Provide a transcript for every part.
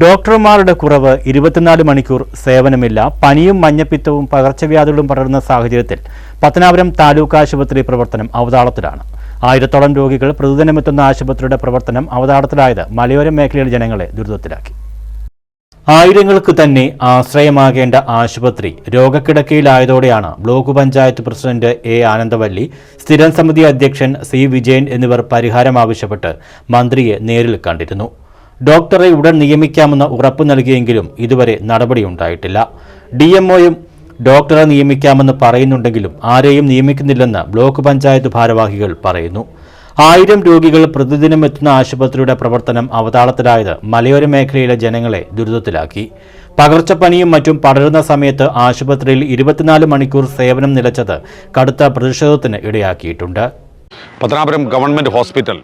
ഡോക്ടർമാരുടെ കുറവ് ഇരുപത്തിനാല് മണിക്കൂർ സേവനമില്ല. പനിയും മഞ്ഞപ്പിത്തവും പകർച്ചവ്യാധികളും പടരുന്ന സാഹചര്യത്തിൽ പത്തനാപുരം താലൂക്ക് ആശുപത്രി പ്രവർത്തനം അവതാളത്തിലാണ്. ആയിരത്തോളം രോഗികൾ പ്രതിദിനമെത്തുന്ന ആശുപത്രിയുടെ പ്രവർത്തനം അവതാളത്തിലായത് മലയോര മേഖലയിലെ ജനങ്ങളെ ദുരിതത്തിലാക്കി. ആയിരങ്ങൾക്ക് തന്നെ ആശ്രയമാകേണ്ട ആശുപത്രി രോഗക്കിടക്കയിലായതോടെയാണ് block panchayat president A Anandavalli സ്ഥിരം സമിതി അധ്യക്ഷൻ സി വിജയൻ എന്നിവർ പരിഹാരം ആവശ്യപ്പെട്ട് മന്ത്രിയെ നേരിൽ കണ്ടിരുന്നു. ഡോക്ടറെ ഉടൻ നിയമിക്കാമെന്ന് ഉറപ്പ് നൽകിയെങ്കിലും ഇതുവരെ നടപടിയുണ്ടായിട്ടില്ല. ഡി എംഒയും ഡോക്ടറെ നിയമിക്കാമെന്ന് പറയുന്നുണ്ടെങ്കിലും ആരെയും നിയമിക്കുന്നില്ലെന്ന് ബ്ലോക്ക് പഞ്ചായത്ത് ഭാരവാഹികൾ പറയുന്നു. ആയിരം രോഗികൾ പ്രതിദിനം എത്തുന്ന ആശുപത്രിയുടെ പ്രവർത്തനം അവതാളത്തിലായത് മലയോര മേഖലയിലെ ജനങ്ങളെ ദുരിതത്തിലാക്കി. പകർച്ചപ്പനിയും മറ്റും പടരുന്ന സമയത്ത് ആശുപത്രിയിൽ ഇരുപത്തിനാല് മണിക്കൂർ സേവനം നിലച്ചത് കടുത്ത പ്രതിഷേധത്തിന് ഇടയാക്കിയിട്ടുണ്ട്. പത്തനാപുരം ഗവൺമെന്റ് ഹോസ്പിറ്റൽ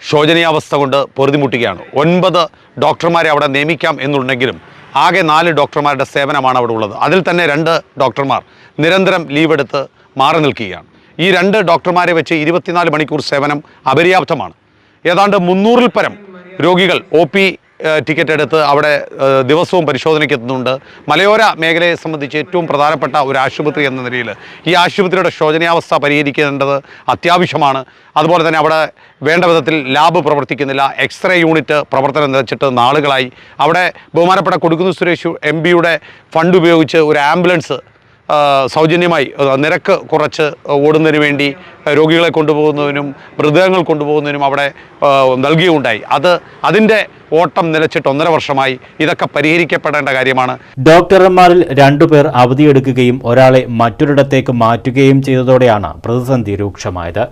ശോചനീയാവസ്ഥ കൊണ്ട് പൊറുതിമുട്ടുകയാണ്. ഒൻപത് ഡോക്ടർമാരെ അവിടെ നിയമിക്കാം എന്നുണ്ടെങ്കിലും ആകെ നാല് ഡോക്ടർമാരുടെ സേവനമാണ് അവിടെ ഉള്ളത്. അതിൽ തന്നെ രണ്ട് ഡോക്ടർമാർ നിരന്തരം ലീവ് എടുത്ത് മാറി നിൽക്കുകയാണ്. ഈ രണ്ട് ഡോക്ടർമാരെ വെച്ച് ഇരുപത്തിനാല് മണിക്കൂർ സേവനം അപര്യാപ്തമാണ്. ഏതാണ്ട് മുന്നൂറിൽ പരം രോഗികൾ ഒ പി ടിക്കറ്റ് എടുത്ത് അവിടെ ദിവസവും പരിശോധനയ്ക്ക് എത്തുന്നുണ്ട് മലയോര മേഖലയെ സംബന്ധിച്ച് ഏറ്റവും പ്രധാനപ്പെട്ട ഒരു ആശുപത്രി എന്ന നിലയിൽ ഈ ആശുപത്രിയുടെ ശോചനീയാവസ്ഥ പരിഹരിക്കേണ്ടത് അത്യാവശ്യമാണ്. അതുപോലെ തന്നെ അവിടെ വേണ്ട വിധത്തിൽ ലാബ് പ്രവർത്തിക്കുന്നില്ല. എക്സ്റേ യൂണിറ്റ് പ്രവർത്തനം നിലച്ചിട്ട് നാളുകളായി. അവിടെ ബഹുമാനപ്പെട്ട കൊടുക്കുന്നു സുരേഷ് എം ബിയുടെ ഫണ്ട് ഉപയോഗിച്ച് ഒരു ആംബുലൻസ് സൗജന്യമായി നിരക്ക് കുറച്ച് ഓടുന്നതിന് വേണ്ടി രോഗികളെ കൊണ്ടുപോകുന്നതിനും മൃതദേഹങ്ങൾ കൊണ്ടുപോകുന്നതിനും അവിടെ നൽകിയുണ്ടായി. അത് അതിന്റെ ഓട്ടം നിലച്ചിട്ട് ഒന്നര വർഷമായി ഇതൊക്കെ പരിഹരിക്കപ്പെടേണ്ട കാര്യമാണ്. ഡോക്ടർമാരിൽ രണ്ടുപേർ അവധിയെടുക്കുകയും ഒരാളെ മറ്റൊരിടത്തേക്ക് മാറ്റുകയും ചെയ്തതോടെയാണ് പ്രതിസന്ധി രൂക്ഷമായത്.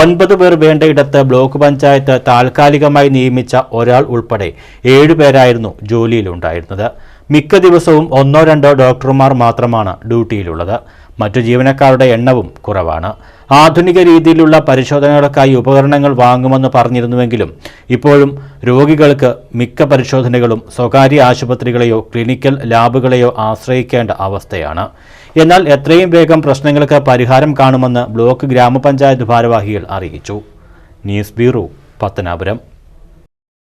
ഒൻപത് പേർ വേണ്ടയിടത്ത് ബ്ലോക്ക് പഞ്ചായത്ത് താൽക്കാലികമായി നിയമിച്ച ഒരാൾ ഉൾപ്പെടെ ഏഴുപേരായിരുന്നു ജോലിയിലുണ്ടായിരുന്നത്. മിക്ക ദിവസവും ഒന്നോ രണ്ടോ ഡോക്ടർമാർ മാത്രമാണ് ഡ്യൂട്ടിയിലുള്ളത്. മറ്റു ജീവനക്കാരുടെ എണ്ണവും കുറവാണ്. ആധുനിക രീതിയിലുള്ള പരിശോധനകൾക്കായി ഉപകരണങ്ങൾ വാങ്ങുമെന്ന് പറഞ്ഞിരുന്നുവെങ്കിലും ഇപ്പോഴും രോഗികൾക്ക് മിക്ക പരിശോധനകളും സ്വകാര്യ ആശുപത്രികളെയോ ക്ലിനിക്കൽ ലാബുകളെയോ ആശ്രയിക്കേണ്ട അവസ്ഥയാണ്. എന്നാൽ എത്രയും വേഗം പ്രശ്നങ്ങൾക്ക് പരിഹാരം കാണുമെന്ന് ബ്ലോക്ക് ഗ്രാമപഞ്ചായത്ത് ഭാരവാഹികൾ അറിയിച്ചു. News bureau Pathanapuram.